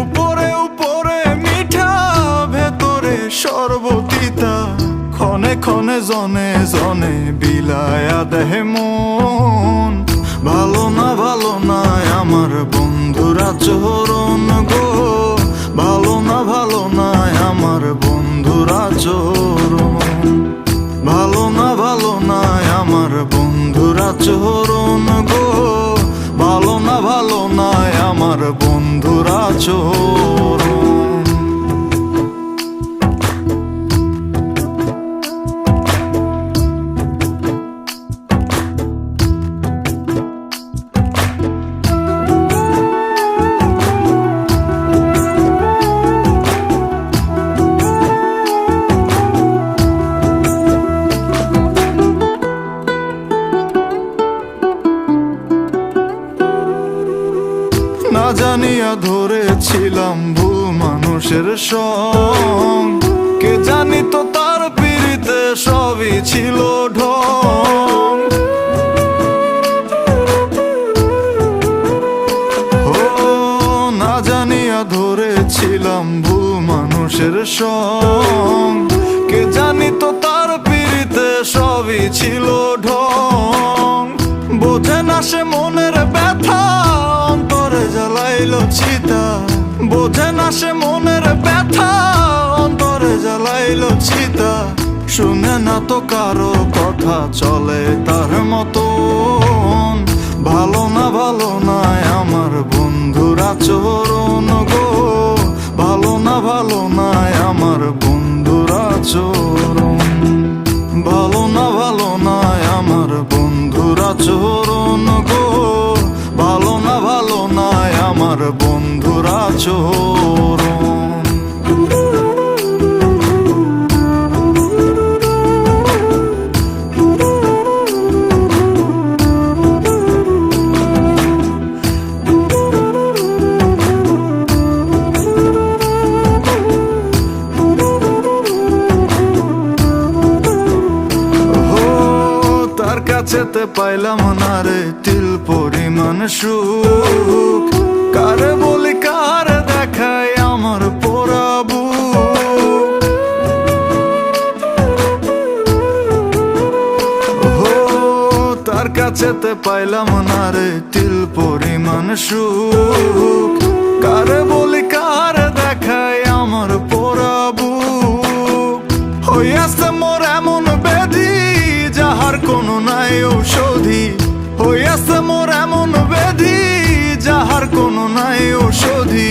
উপরে উপরে, মিঠা জনে জনে বিলায়া দেহে মন। ভালো না ভালো না, আমার বন্ধুরা চরণ। বন্ধুরা চরণ গো ভালো না ভালো নাই আমার বন্ধুরা চরণ না জানিয়া ধরেছিলাম ভুল মানুষের সং কে জানি তো তার পিড়িতে সবই ছিল ঢং। না জানিয়া ধরেছিলাম ভুল মানুষের সং কে জানি তো তার পিড়িতে সবই ছিল ঢং। বোঝে না সে অন্তরে চিতা বোঝে না সে মনের ব্যথা, অন্তরে জ্বালাইল চিতা শুনে না তো কারও কথা চলে তার মতন। ভালো না ভালো না, আমার বন্ধুরা চরণ গো। ভালো না ভালো না, আমার বন্ধুরা চরণ। ভালো না ভালো না, আমার বন্ধুরা চরণ বন্ধুরা চরণ। কাছেতে পাইলাম না রে তিল পরিমাণ সুখ। তার কাছেতে পাইলাম না রে তিল পরিমাণ সুখ। কারে বলি, কারে দেখায় আমার পোড়াবু হইয়াছে মোর এমন ব্যাধি যাহার কোনো নাই ঔষধি। হইয়াছে মোর এমন ব্যাধি যাহার কোনো নাই ঔষধি।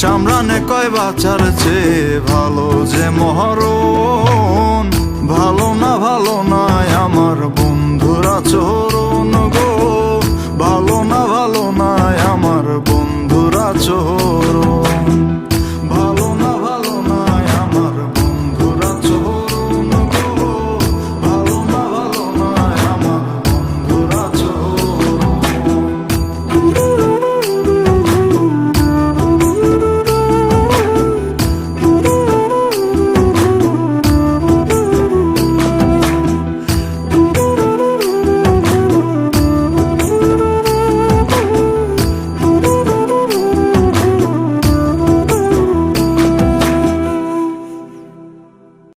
সামরানে কয়, বাঁচার চেয়ে ভালো যে মহরণ, ভালো না, ভালো নাই আমার বন্ধুরা চরণ